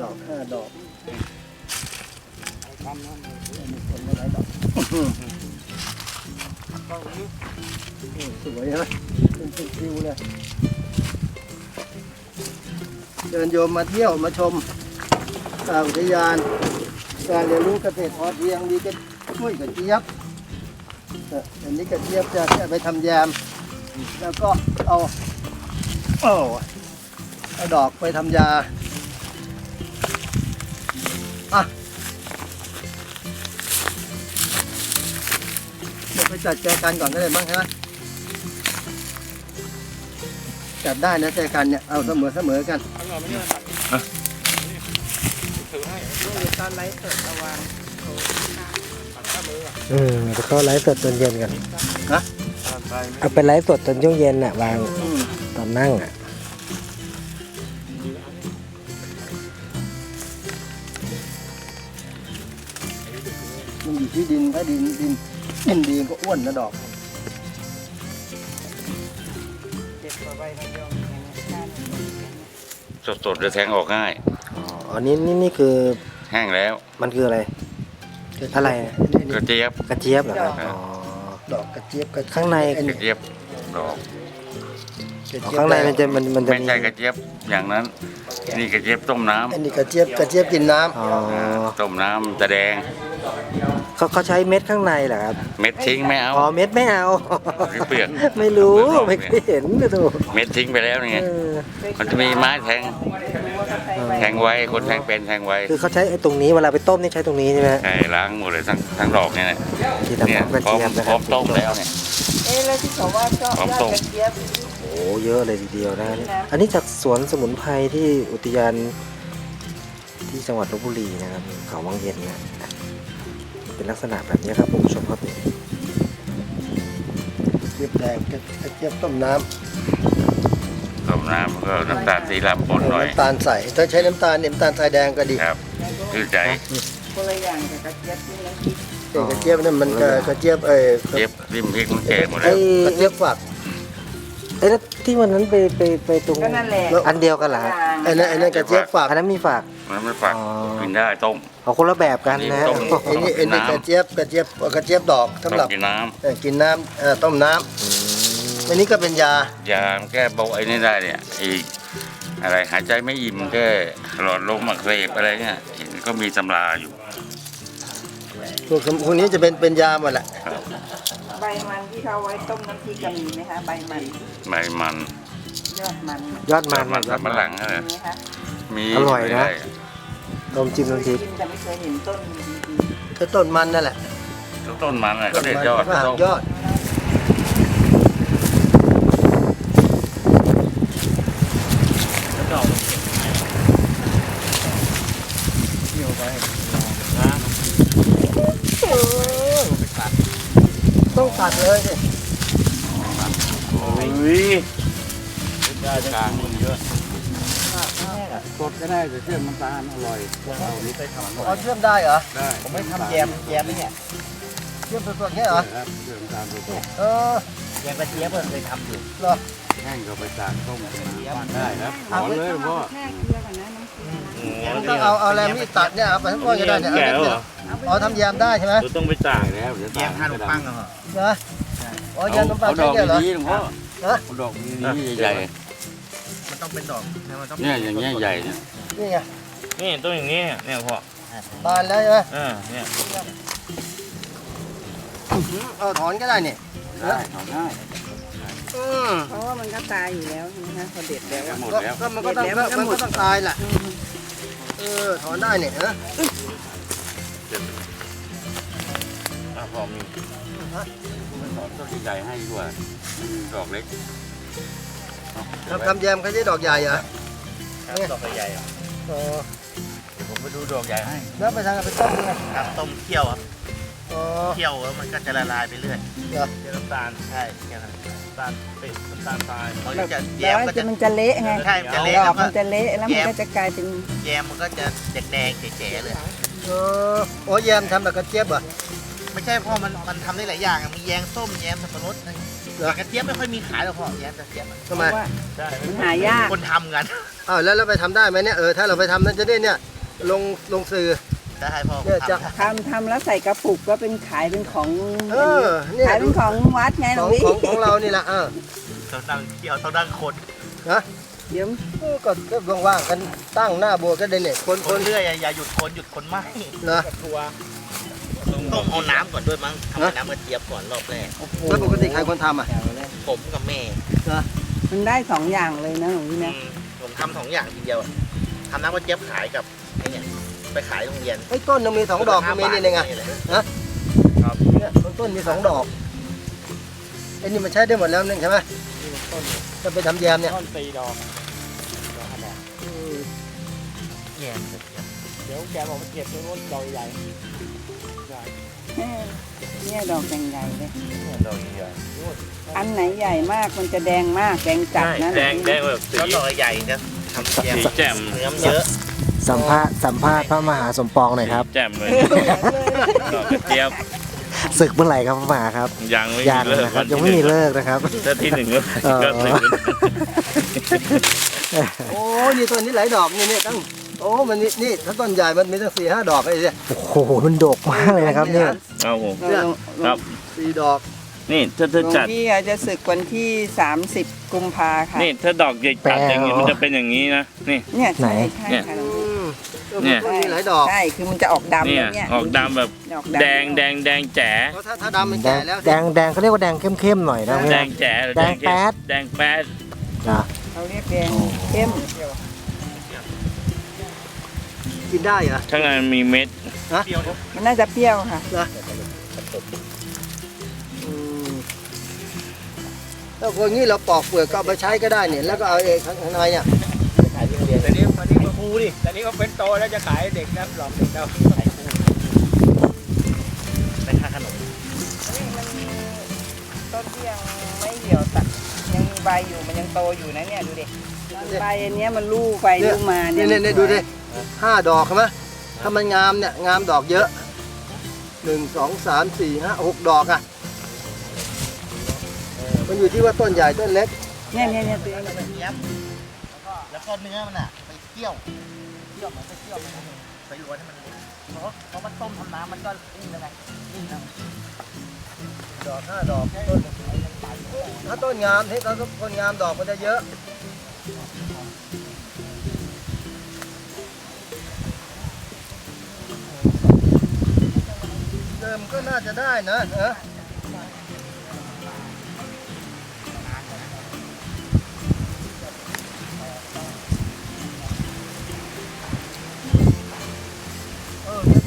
ดอกห้าดอกทำนั่นเลยคนละหลายดอกสวยนะเป็นคิวเลยเชิญโยมมาเที่ยวมาชมป่าอุทยาน การเรียนรู้เกษตรพอเพียงมีกระช่วยกระเจี๊ยบอันนี้กระเจี๊ยบจะจะไปทำแยม แล้วก็เอาเอาเอาดอกไปทำยา อะเดี๋ยวไปจัดแจกันก่อนก็ได้บ้างใช่ไหมจัดได้นะแจกันเนี่ย เอาเสมอเสมอกันเอาหน่อยไม่ได้ตัดถือให้ตอนไลฟ์สดระวังตัดข้ามืออะอืมจะเข้าไลฟ์สดตอนเย็นกันตัดไปเอาไปไลฟ์สดตอนช่วงเย็นน่ะวางอืม ตอนนั่งอะ อยู่ที่ดินถ้าดินดินดินดีก็อ้วนนะดอกเจ็บกว่าใบมะยมอย่างนี้ด้านนี้สดๆจะแทงออกง่าย อ๋ออันนี้นี่นี่คือแห้งแล้วมันคืออะไรอะไรอะกระเจี๊ยบกระเจี๊ยบเหรอครับครับอ๋อดอกกระเจี๊ยบกระข้างในอักระเจี๊ยบดอกกระอ๋อเจี๊ยบข้างในมันจะมันมันจะไม่มีใช่กระเจี๊ยบอย่างนั้น นี่กระเจี๊ยบต้มน้ำอันนี้กระเจี๊ยบกระเจี๊ยบกินน้ำอ๋อ ต้มน้ำจะแดง เขาเขาใช้เม็ดข้างในเหรอครับเม็ดทิ้งไม่เอา อ๋อเม็ดไม่เอาเปลือก ไม่รู้เปลืไม่อกเคยเห็นนะดูเม็ดทิ้งไปแล้วนี่ไงเออมันจะมีไม้แทงรู้ว่าเขาใช้ใบแทงไว้คนแทงเป็นแทงไว้คือเขาใช้ไอ้ตรงนี้เวลาไปต้มนี่ใช้ตรงนี้ใช่ไหมใช่ล้างหมดเลยทั้งทั้งดอกเนี่ยนะที่ทำเนี่ยน้ำกระพร้อมเจี๊ยบนะพคร้อรับมต้มแล้วเนี่ย เอ๊ะแล้วที่เขาว่าเจาะพร้อมยอดส่งกระเจี๊ยบ โอ้เยอะเลยทีเดียวนะเนี่ยอันนี้จากสวนสมุนไพรที่อุทยานที่จังหวัดลบบุรีนะครับเขาวังเย็นนะ เป็นลักษณะแบบนี้ครับคุณผู้ชมครับกระเจี๊ยบแดงกระกระเจี๊ยบต้มน้ต้มน้ำก็น้ำตาลสีลำปนำหน่อยน้ำตาลใส่ถ้าใช้น้ำตาลเนี่ยน้ำตาลทรายแดงก็ดีครับชื่อใจคนละอย่างกับกระเจี๊ยบที่เราคิดแต่กระเจี๊ยบเนี่ยมันก็กระเจี๊ยบเอ้ยเจี๊ยบริมพริกมันแก่หมดแล้ไอ้วกระเจี๊ยบฝัก ไอ้แล้วที่วันนั้นไปไปไปตรงก็นั่นแหละอันเดียวกันเหรอฮะ ไอ้นั่นไอ้นั่นกระเจี๊ยบฝักอันนั้นมีฝาก มันไม่ฝักอ๋อ กินได้ต้ม เอาคนละแบบกันนะต้มไอ้นี่ไอ้นี่กระเจี๊ยบกระเจี๊ยบกระเจี๊ยบดอกต้สำหรับมกินน้เอ่อกินน้ำเอ่อต้มน้ำอืมอันนี้ก็เป็นยาำยาแก้เบาไอ้นี่ได้เนี่ยอีกอะไรหายใจไม่อิ่มแก้หลอดลมอักเสบอะไรเนี่ยเห็นก็มีตำราอยู่พวกพวกนี้จะเป็นเป็นยาหมดแหละครับใบมันที่เขาเอาไว้ต้มน้ำพริกก็มีไหมคะใบมัน ใบมันยอดมันยอดมัมันนมันสับปะหลังอะไรมีไหมคะ มีอร่อยนะได้ต้มจิ้มน้ำพริกกินแต่ไม่เคยเห็นต้นดีก็ต้นมันนั่นแหละต้นมันอะไรก็เด็ดยอดก็หัต้กมยอดต้องตัดเลยสิได้กลางมันเยอะ สดก็ได้แต่เชื่อมน้ำตาลอร่อยเอานี้ไปทำอร่เอาอยเชื่อมได้เหรอ ได้ๆผมไม่ทำแยมแยมเนี่ยเชื่อมสดๆเงี้ยเหรอ ครับเชื่อมน้ำตาลสดเออ แยมกระเจี๊ยบเคยทำอยู่เหรอ ๆแห้งก็ไปตากต้มเป็นน้ำได้ครับหอมเลยหลวงพ่อมันต้องเอาเอาแรมนี่ตัดเนี่ยเอาไปทั้งก้อนก็ได้เนี่ยเอาเนี่ยอ๋อทำแยมได้ใช่ไหมเราต้องไปตาก แล้วเดี๋ยวตากขนมปังเหรออ๋อแยมขนมปังเอาดใช่อกเหรอ ดีๆหลวงพ่อฮะ เอาดอกดีๆใหญ่ มันต้องเป็นดอกมันต้องๆเนี่ยอย่างเงี้ยใหญ่เนี่ยนี่ไงนี่ต้นอย่างนี้เนี่ยพ่อบานแล้วใช่ไหมเออเนี่ยเอาถอนก็ได้เนี่ยได้ถอนได้อืมเพราะว่ามันก็ตายอยู่แล้วนะคะพอเด็ดแล้วอะหมดก็แล้วก็มันก็ต้องเด็ดแล้วก็มัมันนก็หมก็ดต้องตายแหละเออถอนได้เนี่ยนะอะพอมีมันถอนต้นใหญ่ๆให้ดีกว่าอืมดอกเล็ก ทำทำแยมเขาใช้ดอกใหญ่เหรอดอกใหญ่ๆอะอ๋อผมไปดูดอกใหญ่ให้แล้วไปทางไปต้มเลยครับต้มเคี่ยวครับอ๋อเคี่ยวแล้วมันก็จะละลายไปเรื่อยเหรอเจอน้ำตาลใช่แค่นั้นน้ำตาลติดน้ำตาลทรายเขาจะแล้วมันจะมันจะเละไงใช่มันจะเละดอแล้กวก็มันจะเละแล้วมันก็จะกลายเป็นแยมมันก็จะแดงๆเจ๋ๆเลย เออโอ้แยมทำแบบกระเจี๊ยบเหรอไม่ใช่เพราะมันมันทำได้หลายอย่างอะมีแยงส้มแยมสับปะรดนะ เหรอกระเจี๊ยบไม่ค่อยมีขายหรอกพ่อแย้มกระเจี๊ยบอะทำไมเพราะว่าใช่มันหายาก คนทำกันอ้าวแล้วเราไปทำได้ไหมเนี่ยเออถ้าเราไปทำนั้นจะได้เนี่ยลงลงสื่อ ได้พ่อเนี่ยจะ ทำทำทำแล้วใส่กระปุกก็เป็นขายเป็นของเออเนี่ยขายเป็นของวัดไงหขลวองงพี่ของของเรานี่แหละเออต้องนั่งเที่ยวต้องนั่งคนฮะเดี๋ยวเออก็ก็ว่างๆกันตั้งหน้าโบสถ์ก็ได้เนี่ยคนคคนนเรื่อยอย่าอย่าหยุดคนหยุดคนไม่นะทัวร์ ต้องเอาน้ำก่อนด้วยมั้งทำน้ำกระเจี๊ยบก่อนรอบแรก แล้วปกติใครคนทำอะ ผมกับแม่มันได้สองอย่างเลยนะหลวงพี่นะอืมผมทำสองอย่างทีเดียวอะทำน้ำกระเจี๊ยบขายกับไอ้เนี่ยไปขายโรงเรียนไอ้ต้นยังมีสองดอกก็มีนี่ไงเลยเนี่ยต้นต้นมีสองดอกไอ้นี่มันใช้ได้หมดแล้วนึงใช่ไหมจะไปทำแยมเนี่ยท่อนตีดอกดอกขนาดอืมแย่เดี๋ยวแกบอกว่าเก็บต้นดอกใหญ่ใหญ่ เนี่ยดอกแดงใหญ่เลย ดอกใหญ่อันไหนใหญ่มากมันจะแดงมาก แดงจัดนะแดงแดงแบบสีแล้วดอกใหญ่จะทำแยมสีแจ่มเนื้อมันเยอะ สัมภาษณ์สัมภาษณ์พระมหาสมปองหน่อยครับ แจ่มเลยดอกกระเจี๊ยบศึกเมื่อไหร่ครับพระมหาครับ ยังไม่ยังมีเลิกนะครับ ยังไม่มีเลิกนะครับถ้าที่หนึ่งก็เออก็ถึงโอ้นี่ต้นนี้หลายดอกนี่เนี่ยตั้ง โอ้มันนี่นี่ถ้าต้นใหญ่มันมีตั้งสี่ห้าดอกไอ้เนี่ยโอ้โหมันดกมากเลยนะครับเนี่ยเอาผมหลวงครับ สี่ดอก นี่ถ้าหลถ้าวงจัด พี่อาจจะศึกวันที่ 30 กุมภาค่ะ นี่ถ้าดอกใหญ่จัดอย่างนี้มันจะเป็นอย่างนี้นะ นี่ เนี่ยไหนใช่ใช่เนี่ยค่ะหลวงอืพี่มเออมันมีหลายดอกใช่คือมันจะออกดำเนี่ยแล้วเนี่ยออกดำแบบออกำแดงแดงแดงแจ๋เพราะถ้าถ้าดำมันแดแก่งแล้วแดงแดงเขาเรียกว่าแดงเข้มๆหน่อยนะแดงแจ๋หรือแดงแป๊ด แดงแป๊ดนะเขาเรียกแดงเข้ม กินได้เหรอข้างในมีเม็ดมันน่าจะเปรี้ยวค่ะอืมถ้าคนนี้เราปอกเปลือกก็เอาไปใช้ก็ได้เนี่ย แล้วก็เอาเองข้างในเนี่ยแต่นี้วันนี้มาครูดิแต่นี้เขาเป็นโตแล้วจะขายเด็กนะหลอกเด็กเราเป็นค่าขนมต้นที่ยังไม่เหี่ยวตัดยังมีใบอยู่มันยังโตอยู่นะเนี่ยดูดิใบอันเนี้ยมันลูกไปลูกมาเนี่เนี่ยยเนี่ยเนี่ยดูดิ ห้าดอกใช่ไหมถ้ามันงามเนี่ยงามดอกเยอะหนึ่งสองสามสี่ห้าหกดอกอะ มันอยู่ที่ว่าต้นใหญ่ต้นเล็กเนี่ยเนี่ยเนี่ยตัวแล้วก็กระเจี๊ยบแล้วก็เนื้อมันอะไปเคี่ยวเคี่ยวมันไปเคี่ยวมันไปล้วนให้มันเละเพราะเพราะมันต้มทำน้ำมันก็นิ่มแล้วไงนิ่มแล้วดอกห้าดอกต้นถ้าต้นงามที่ถ้าต้นงามดอกมันจะเยอะ มก็น่าจะได้นะเออ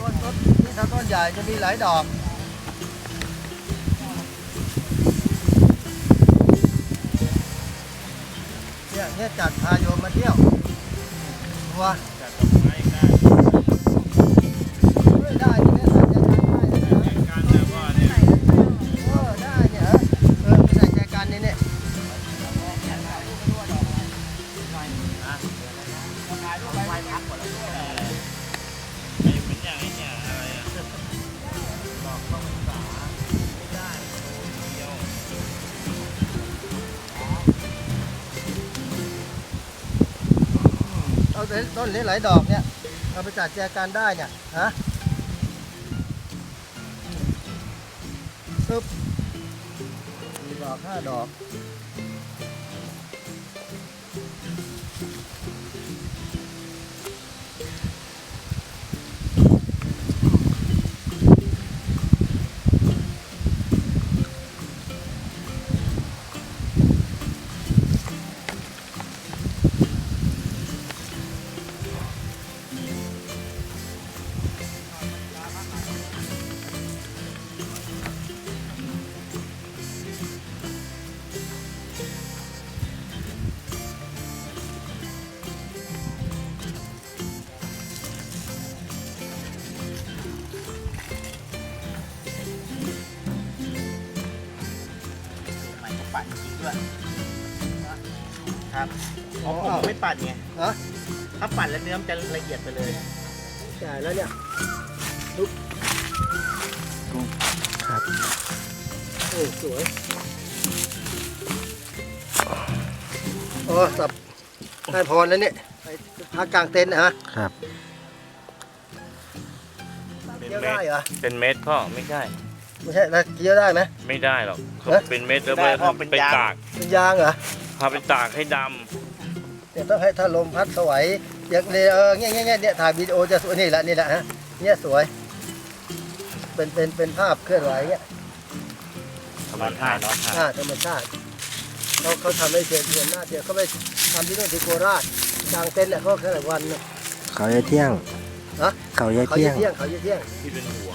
ต้นต้นนี่ถ้าต้นใหญ่จะมีหลายดอกเนี่ยเนี่ยจัดพาโยมมาเที่ยวทัว ต่ต้นเล็กหลายดอกเนี่ยเอาไปจัดแจกันได้เนี่ยฮะปึ๊บสี่ดอกห้าดอก ครับอ๋อผมอ้าวไม่ปั่นไงฮะถ้าปั่นแล้วเนื้อมันจะละเอียดไปเลยจ่ายแล้วเนี่ยปึ๊บครับโอ้สวยโอ้สับได้พรแล้วเนี่ยไปพักกลางเต็นท์นะฮะครับเกี่ยวได้เหรอเป็นเม็ดพ่อไม่ใช่ ไม่ใช่แล้วเกี่ยวได้ไหมไม่ได้หรอกเขาเอ๊ะเป็นเม็ดแล้วได้ไปพ่อเป็นไปยางตากเป็นยางเหรอ พาไปตากให้ดเดี๋ยวต้องให้ถ้าลมพัดสวยอย่างนี้เออเงี้ยเงี้ยเงี้ยเนี่ยถ่ายวิดีโอจะสวยนี่แหละนี่แหละฮะเนี่ยสวย เป็นเป็นเป็นภาพเคลื่อนไหวเงี้ยำนอนท่ายนอนท่ายอ่าธรรมชาติเขาเขาทำให้เชิญเชิญหน้าเดียวเขาไปทำที่นู่นที่โคราชกลางเต็นท์เนี่ยเขาแค่วันหนึ่งเขายายเที่ยงฮะ เขายายเขาเที่ยจะงเที่ยงเขาจะเที่ยงที่เป็นหัว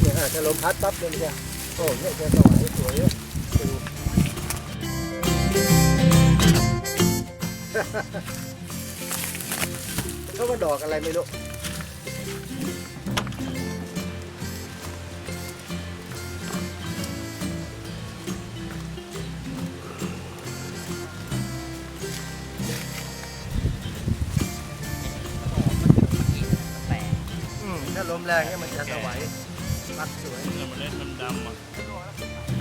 เนี่ยฮะถ้าลมพัดปั๊บเนี่ยมันจะโอ้เนี่ยจะสวยสวย เลยดูเขาว่าดอกอะไรไม่รู้อืมถ้าลมแรงเนี่ยมันจะสวย พัดสวย เนี่ยเล็ดมันดำอะ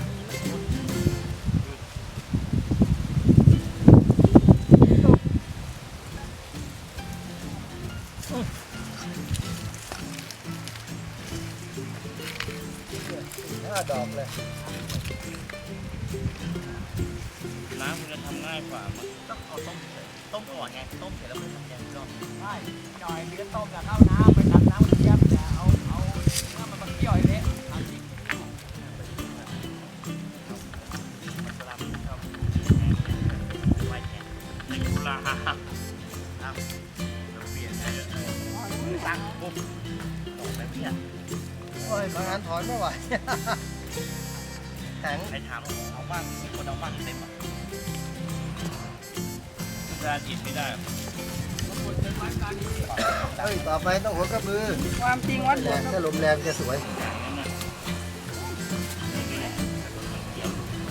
ต้องหัวกระบือความจริงวัดแรบัวงถ้าลมแรงจะสวยเ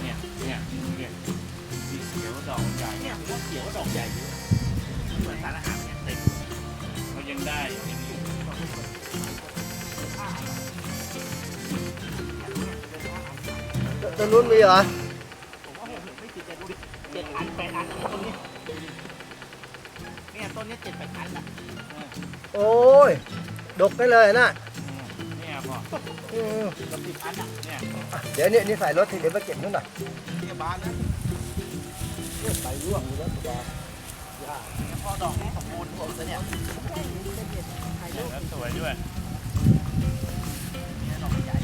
นี่ยเนี่ยเนี่ยสีเขียวดอกใหญ่เนี่ยผมว่าเขียวก็ดอกใหญ่อยู่เหมือนสารอาหารเนี่ยเต็มเขายังได้อย่างนี้ต้นนู้นมีเหรอผมว่าผมไม่ติดใจดูดิเจ็ดอันแปดอันต้นนี้เนี่ยต้นนี้เจ็ดแปดอันอะโอ้ย ดกไปเลยนะเนี่ยพ่ออืมกับสิบอันอะเนี่ยเดี๋ยวนี่นี่ใส่รถทีเดี๋ยวมาเก็บนู่นน่ะเนี่ยบานนะเนี่ยใส่ร่วงอยู่แล้วสบายพอดอกนี้สมบูรณ์พวกเนี่ยแล้วสวยด้วยเนี่ยดอกใหญ่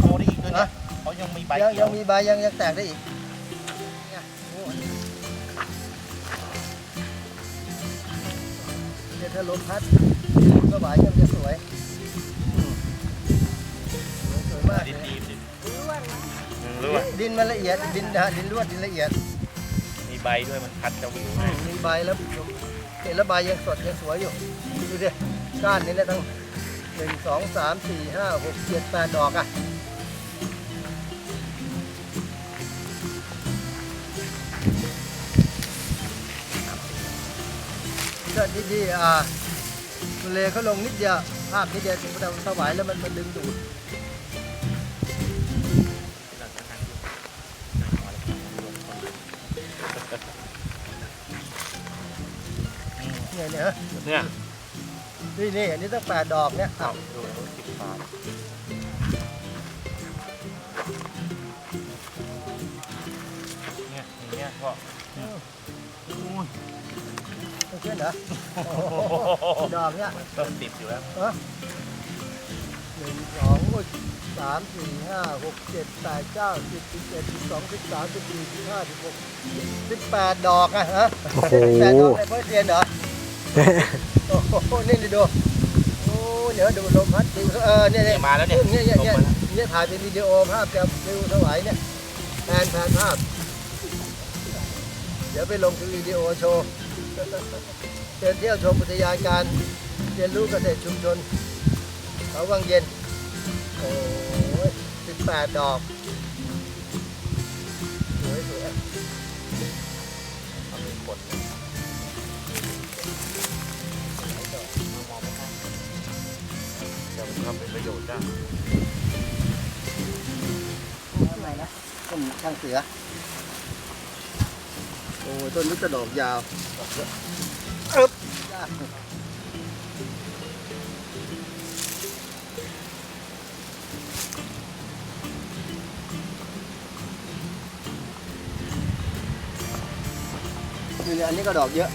โตได้อีกด้วยนะเขายังมีใบยังเขียัยวงมีใบยังยังแตกได้อีก เดี๋ยวถ้าลมพัดก็หวายยังจะสวยอืมสวยสวยมากดิเลนยดีดินร่วงนะร่วงดินมันละเอียดดินนะดินลวดดินละเอียด มีใบด้วยมันคัดจะวิวอืมมีใบแล้วเห็นแล้วใบยังสดยังสวยอยู่ดูดิก้านนี้นะตั้งหนึ่งสองสามสี่ห้าหกเจ็ดแปดดอกอะ ก็ที่ที่อ่าทะเลเขาลงนิดเดียวภาพนิดเดียวถึงเราสวายแล้วมันมันดึงดูดเนี่ยเนี่ยเนี่ยนี่นี่อันนี้ตั้งแปดดอกเนี่ยอ้าวดูสิบบาทเนี่ยอย่างเงี้ยพ่อ ไม่ขึ้นเหรอโอ้โหดอกเนี่ยเริ่มติดอยู่แล้วหนึ่งสองโอ้ยสามสี่ห้าหกเจ็ดแปดเก้าสิบสิบเอ็ดสิบสองสิบสามสิบสี่สิบห้าสิบหกสิบแปดดอกอะฮะโอ้โหแปดดอกในเพื่อเรียนเหรอ โอ้โห นี่ดูดูโอ้เดี๋ยวดูลมพัดดูเออเนี่ยเนี่เนี่ยยมาแล้วเนี่ยเนี่ยเนี่ยลงเนี่ยมาแล้วเนี่ยถ่ายเป็นวิดีโอภาพจะฟิวถวายเนี่ยแผนแผนภาพ เดี๋ยวไปลงคือวิดีโอโชว์ เดินเที่ยวชมอุทยานการเรียนรู้เกษตรชุมชนเขาวังเย็น โอ้ยสิบแปดดอก สวยสวยทำเป็นกดจะมันทำเป็นประโยชน์ได้อะไรนะต้นช่างเสือ โอ้ต้นนี้จะดอกยาวดอกเยอะอึ๊บยากนี่เนี่ยอันนี้ก็ดอกเยอะ